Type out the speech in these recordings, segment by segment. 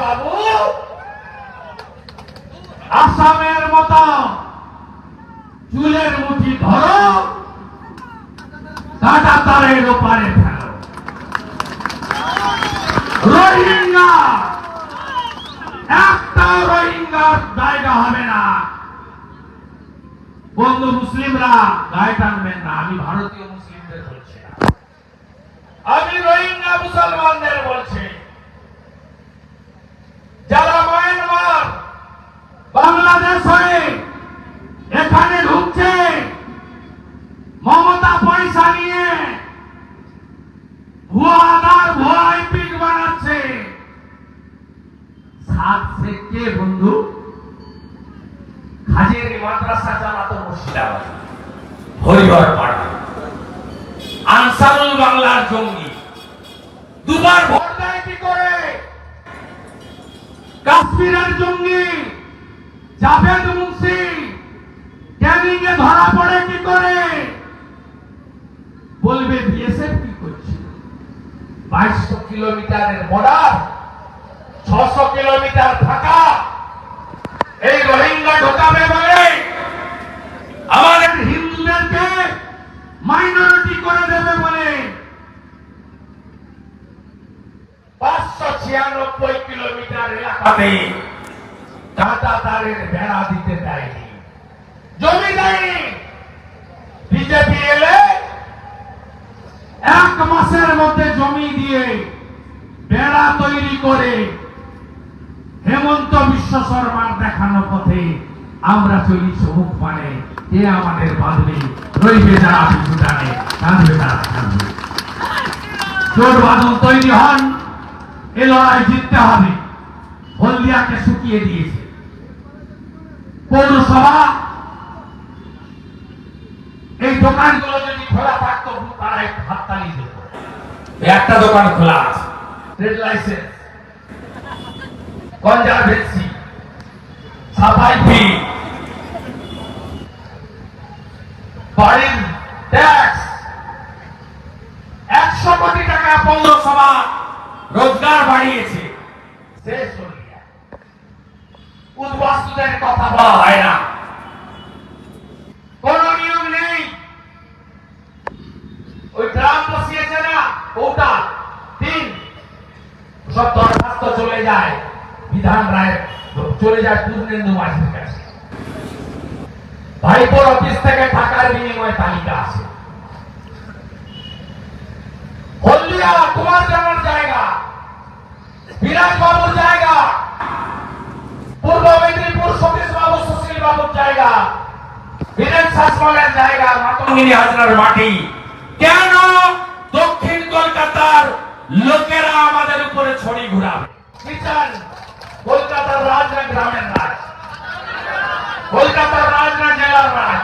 বাবু। আসামের মতো চুলের মুঠি ধরো কাটা তারের ওপারে রোহিঙ্গা, একটা রোহিঙ্গার জায়গা হবে না। বন্ধু মুসলিমরা, গায়ে টানবেন না, আমি ভারতীয় মুসলিমদের বলছি আমি রোহিঙ্গা মুসলমানদের বলছি। কে বন্ধু, হাজিরি মাদ্রাসা চালাতো মুর্শিদাবাদ, হরিহর পাড়া, আনসারুল বাংলার জঙ্গি। দুবার ভোট দেয় করে? কাশ্মীরের জঙ্গি, জাভেদ মুন্সি ক্যানিংয়ে ধরা পড়ে কি করে? বলবে, বিএসএফ কি করছে? বাইশশো কিলোমিটারের বর্ডার ছশো কিলোমিটার ফাঁকা। এই রোহিঙ্গা ঢোকাবে বলে আমাদের হিন্দুদেরকে মাইনরিটি করে দেবে বলে। পাঁচশো ছিয়ানব্বই কিলোমিটার এলাকাতে কাঁটা তারের বেড়া দিতে দেয়নি। জমি দেয়নি। বিজেপি এলে এক মাসের মধ্যে জমি দিয়ে বেড়া তৈরি করে হেমন্ত বিশ্ব শর্মার দেখানো পথে আমরা চলি সমুখ মানে কে আমাদের বাঁধবে? রইবে যারা পিছু টানে কাঁদবে তারা কাঁদবে জোট বাঁধন তৈরি হন এ লড়াই জিততে হবে। হলদিয়াকে শুকিয়ে দিয়েছে। পৌরসভা এই দোকানগুলো যদি খোলা থাকতো তারা একটু হাততালি দিত। একটা দোকান খোলা আছে। Trade licence. কনজারভেন্সি সাফাই ফি বাড়ির ট্যাক্স একশো কোটি টাকা পৌরসভা রোজগার বাড়িয়েছে। শেষ উদ্বাস্তুদের কথা বলা হয় না। কোন নিয়ম নেই। ওই ড্রাম বসিয়েছে না, ওটা। তিন সব দরখাস্ত চলে যায়। বিধান রায় চলে যায় পূর্ণেন্দু মাঝির কাছে। ভাইপোর অফিস থেকে টাকার বিনিময়ে তালিকা আছে। হলদিয়া জায়গা বিরাজ বাবুর জায়গা, পূর্ব মেদিনীপুর সতীশ বাবু সুশীল বাবুর জায়গা বীরেন শাসমালের জায়গা, মাতঙ্গিনী হাজরার মাটি। কেন দক্ষিণ কলকাতার লোকেরা আমাদের উপরে ছড়ি ঘুরাবে? বিচার কলকাতার রাজ না গ্রামের রাজ। কলকাতার রাজ না জেলার রাজ।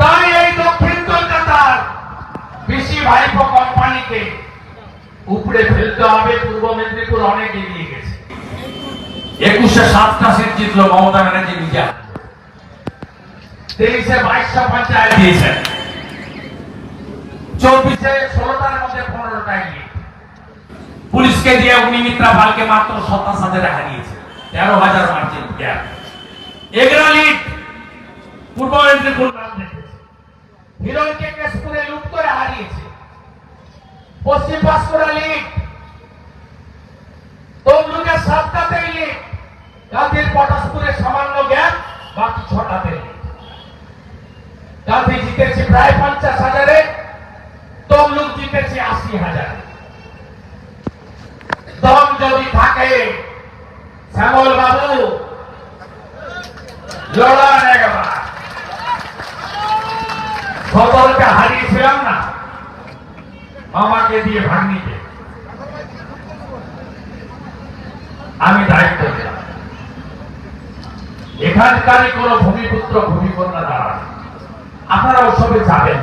তাই এই দক্ষিণ কলকাতার কৃষি ভাইপো কোম্পানিকে উপরে ফেলতে হবে। পূর্ব মেদিনীপুর অনেক এগিয়ে গেছে। একুশে সাতটা সিট জিতলো মমতা ব্যানার্জি নিজে। তেইশে বাইশটা পঞ্চায়েত দিয়েছেন। চব্বিশে লিড পুলিশকে দিয়ে অগ্নিমিত্রা পালকে মাত্র সাতাশ হাজারে হারিয়েছে তেরো হাজার মার্জিন গ্যাপ এগরা লিড পূর্ব মেদিনীপুর হিরণকে কেশপুরে লুট করে হারিয়েছে। পশ্চিম পাঁশকুড়া লিড তমলুকের সাতটাতেই লিড গান্ধীর পটাশপুরে সামান্য গ্যাপ বাকি ছটাতে লিড গান্ধী জিতেছে প্রায় পঞ্চাশ হাজারে তমলুক জিতেছে আশি হাজারে দম যদি থাকে শ্যামল বাবু লড়ান একবার সদরকে হারিয়েছিলাম না মামাকে দিয়ে ভাগ্নিকে। আমি দায়িত্ব দিলাম। এখানকারই কোন ভূমিপুত্র, ভূমিকন্যা দ্বারা আপনারা ওসবে যাবেন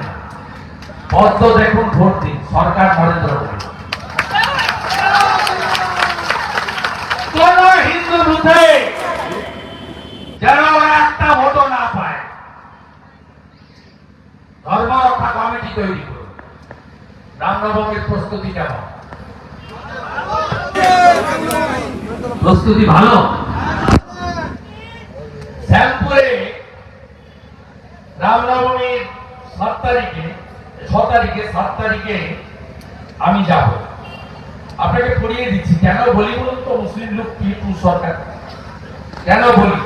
পদ্ম দেখুন ভোট দিন। সরকার নরেন্দ্র মোদী কোন হিন্দু বুথে যেন ওরা একটা ভোটও না পায় ধর্ম রক্ষা কমিটি তৈরি করুন রামনবমীর প্রস্তুতি ভালো? শ্যামপুরে রামনবমীর সাত তারিখে, ছ তারিখে, সাত তারিখে আমি যাব। আপনাকে পড়িয়ে দিচ্ছি, কেন বলি বলুন তো? মুসলিম লোক কি সরকার? কেন বলি?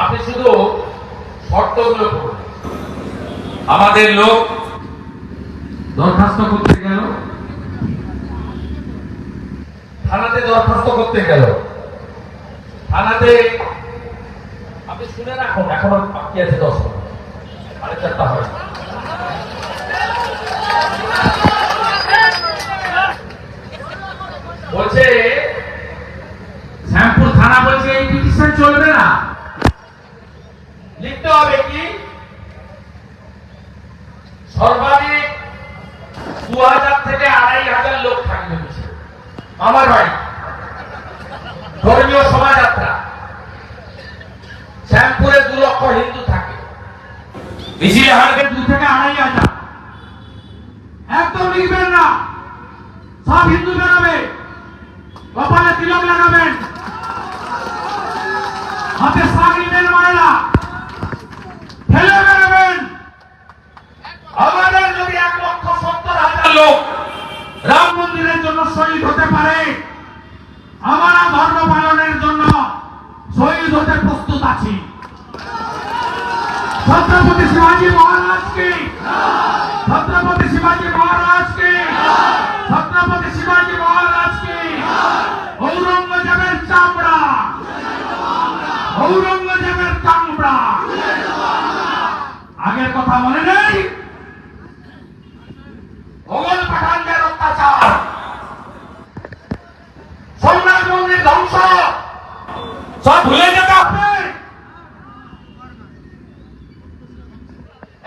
আপনি শুধু শর্তগুলো আমাদের লোক দরখাস্ত করতে গেল। থানাতে দরখাস্ত করতে গেল। থানাতে আপনি শুনে রাখুন, এখনও বাকি আছে দশ সাড়ে চারটা হয় বলছে, শ্যামপুর থানা বলছে, এই পিটিশন চলবে না। লিখতে হবে কি? সর্বাধিক দু হাজার থেকে আড়াই হাজার লোক থাকবে আমার ভাই, ধর্মীয় শোভাযাত্রা। শ্যামপুরে দু লক্ষ হিন্দু থাকে। মিছিলে দু থেকে আড়াই হাজার। একদম লিখবেন না। সব হিন্দু বেরোবে। কপালে তিলক লাগাবেন। হাতে শাক নিবেন মায়েরা ফেলে বেরোবেন আমাদের যদি এক লক্ষ সত্তর হাজার লোক রাম মন্দিরের জন্য শহীদ হতে পারে। আমরা ধর্ম পালনের জন্য শহীদ হতে প্রস্তুত আছি। ছত্রপতি শিবাজী মহারাজ কি ছত্রপতি শিবাজী মহারাজ কি ছত্রপতি শিবাজী মহারাজ কি ঔরঙ্গজেবের চামড়া ঔরঙ্গজেবের চামড়া আগের কথা মনে নেই মোগল পাঠানদের অত্যাচার। সোমনাথ মন্দির ধ্বংস। সব ভুলে যেতে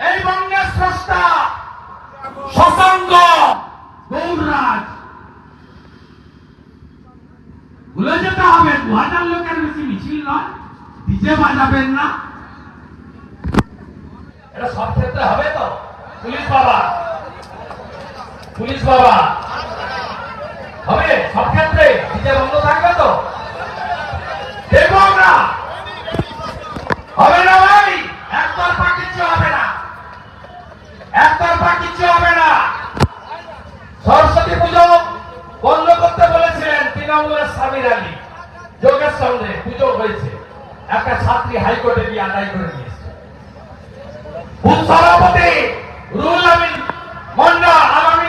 এই বঙ্গের স্রষ্টা শশাঙ্ক গৌররাজ। ভুলে যেতে হবে দু হাজার লোকের বেশি মিছিল নয় ডিজে বাজাবেন না। এটা সব ক্ষেত্রে হবে তো? পুলিশ বাবা। পুলিশ বাবা। হবে, সব ক্ষেত্রে ডিজে বন্ধ থাকবে তো? দেখব আমরা। হবে না ভাই? কিচ্ছু হবে না। কিচ্ছু হবে না। সরস্বতী পুজো বন্ধ করতে বলেছিলেন তৃণমূলের স্বামীর আলী। যোগের সঙ্গে পুজো হয়েছে। একটা ছাত্রী হাইকোর্টে গিয়ে আদায় করে নিয়েছে সভাপতি রুল আমিন আলামিন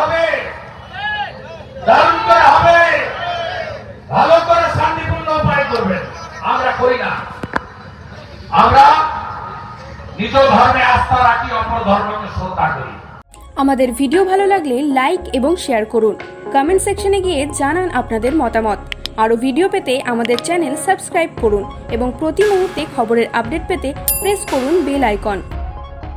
হবে। দারুণ করে হবে। ভালো করে শান্তিপূর্ণ উপায় করবেন। আমরা করি না। আমরা নিজ ধর্মে আস্থা রাখি, অপর ধর্মকে শ্রদ্ধা করি। আমাদের ভিডিও ভালো লাগলে লাইক এবং শেয়ার করুন। কমেন্ট সেকশনে গিয়ে জানান আপনাদের মতামত। আরও ভিডিও পেতে আমাদের চ্যানেল সাবস্ক্রাইব করুন এবং প্রতি মুহূর্তে খবরের আপডেট পেতে প্রেস করুন বেল আইকন।